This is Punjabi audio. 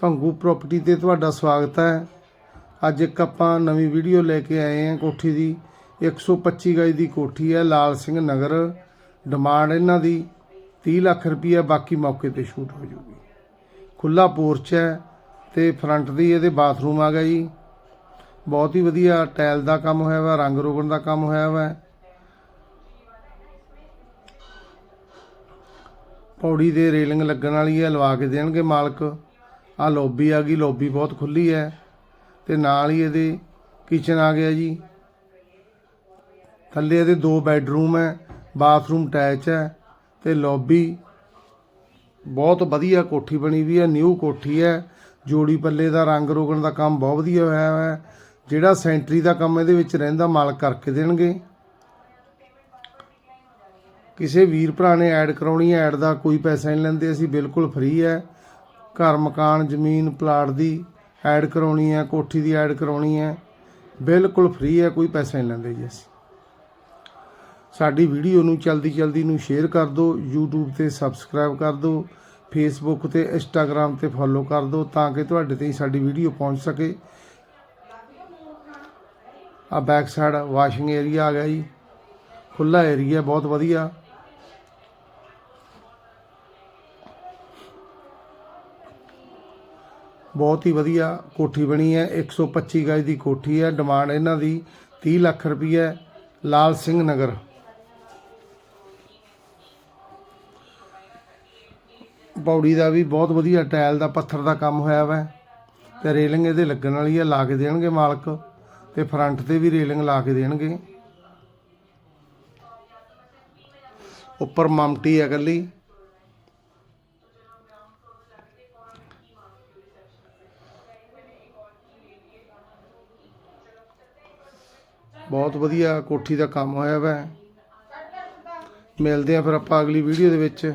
ਭੰਗੂ ਪ੍ਰਾਪਰਟੀ ਤੇ ਤੁਹਾਡਾ ਸਵਾਗਤ ਹੈ। ਅੱਜ ਇੱਕ ਆਪਾਂ ਨਵੀਂ ਵੀਡੀਓ ਲੈ ਕੇ ਆਏ ਹਾਂ ਕੋਠੀ ਦੀ। 125 ਗਜ ਦੀ ਕੋਠੀ ਹੈ, ਲਾਲ ਸਿੰਘ ਨਗਰ। ਡਿਮਾਂਡ ਇਹਨਾਂ ਦੀ 30 ਲੱਖ ਰੁਪਈਆ, ਬਾਕੀ ਮੌਕੇ ਤੇ ਸ਼ੂਟ ਹੋ ਜੂਗੀ। ਖੁੱਲਾ ਪੋਰਚ ਹੈ ਤੇ ਫਰੰਟ ਦੀ ਇਹਦੇ ਬਾਥਰੂਮ ਆ ਗਿਆ ਜੀ। ਬਹੁਤ ਹੀ ਵਧੀਆ ਟਾਇਲ ਦਾ ਕੰਮ ਹੋਇਆ ਵਾ, ਰੰਗ ਰੋਗਣ ਦਾ ਕੰਮ ਹੋਇਆ ਵਾ। ਪੌੜੀ ਦੇ ਰੇਲਿੰਗ ਲੱਗਣ ਵਾਲੀ ਹੈ, ਲਵਾ ਕੇ ਦੇਣਗੇ ਮਾਲਕ। ਆ ਲੌਬੀ ਆ ਗਈ, ਲੌਬੀ ਬਹੁਤ ਖੁੱਲੀ ਹੈ ਤੇ ਨਾਲ ਹੀ ਇਹਦੇ ਕਿਚਨ ਆ ਗਿਆ ਜੀ। ਥੱਲੇ ਇਹਦੇ ਦੋ ਬੈੱਡਰੂਮ ਹੈ ਬਾਥਰੂਮ ਅਟੈਚ ਹੈ ਤੇ ਲੌਬੀ ਬਹੁਤ ਵਧੀਆ ਕੋਠੀ ਬਣੀ ਵੀ ਹੈ ਨਿਊ ਕੋਠੀ ਹੈ। ਜੋੜੀ ਪੱਲੇ ਦਾ, ਰੰਗ ਰੋਗਣ ਦਾ ਕੰਮ ਬਹੁਤ ਵਧੀਆ ਹੋਇਆ ਹੈ। ਜਿਹੜਾ ਸੈਂਟਰੀ ਦਾ ਕੰਮ ਇਹਦੇ ਵਿੱਚ ਰਹਿੰਦਾ, ਮਾਲਕ ਕਰਕੇ ਦੇਣਗੇ। ਕਿਸੇ ਵੀਰ ਭਰਾ ਨੇ ਐਡ ਕਰਾਉਣੀ ਹੈ ਐਡ ਦਾ ਕੋਈ ਪੈਸਾ ਨਹੀਂ ਲੈਂਦੇ, ਅਸੀਂ ਬਿਲਕੁਲ ਫ੍ਰੀ ਹੈ। ਘਰ, ਮਕਾਨ, ਜ਼ਮੀਨ, ਪਲਾਟ ਦੀ ਐਡ ਕਰਾਉਣੀ ਹੈ, ਕੋਠੀ ਦੀ ਐਡ ਕਰਾਉਣੀ ਹੈ। ਬਿਲਕੁਲ ਫ੍ਰੀ ਹੈ, ਕੋਈ ਪੈਸਾ ਨਹੀਂ ਲੈਂਦੇ ਜੀ ਅਸੀਂ। ਸਾਡੀ ਵੀਡੀਓ ਨੂੰ ਜਲਦੀ ਜਲਦੀ ਨੂੰ ਸ਼ੇਅਰ ਕਰ ਦਿਓ, YouTube ਤੇ ਸਬਸਕ੍ਰਾਈਬ ਕਰ ਦਿਓ, Facebook ਤੇ Instagram ਤੇ ਫੋਲੋ ਕਰ ਦਿਓ, ਤਾਂ ਕਿ ਤੁਹਾਡੇ ਤੇ ਸਾਡੀ ਵੀਡੀਓ ਪਹੁੰਚ ਸਕੇ। ਆ ਬੈਕ ਸਾਈਡ ਵਾਸ਼ਿੰਗ ਏਰੀਆ ਆ ਗਿਆ ਜੀ। ਖੁੱਲਾ ਏਰੀਆ ਬਹੁਤ ਵਧੀਆ। ਬਹੁਤ ਹੀ ਵਧੀਆ ਕੋਠੀ ਬਣੀ ਹੈ। 125 ਗਜ ਦੀ ਕੋਠੀ ਹੈ। ਡਿਮਾਂਡ ਇਹਨਾਂ ਦੀ 30 ਲੱਖ ਰੁਪਈਆ ਲਾਲ ਸਿੰਘ ਨਗਰ। ਪੌੜੀ ਦਾ ਵੀ ਬਹੁਤ ਵਧੀਆ ਟਾਇਲ ਦਾ ਪੱਥਰ ਦਾ ਕੰਮ ਹੋਇਆ ਵਾ। ਤੇ ਰੇਲਿੰਗ ਇਹਦੇ ਲੱਗਣ ਵਾਲੀ ਹੈ। ਲਾ ਕੇ ਦੇਣਗੇ ਮਾਲਕ। ਤੇ ਫਰੰਟ ਤੇ ਵੀ ਰੇਲਿੰਗ ਲਾ ਕੇ ਦੇਣਗੇ। ਉੱਪਰ ਮਮਟੀ ਹੈ ਇਕੱਲੀ। ਬਹੁਤ ਵਧੀਆ ਕੋਠੀ ਦਾ ਕੰਮ ਹੋਇਆ ਵਾ। ਮਿਲਦੇ ਆ ਫਿਰ ਆਪਾਂ ਅਗਲੀ ਵੀਡੀਓ ਦੇ ਵਿੱਚ।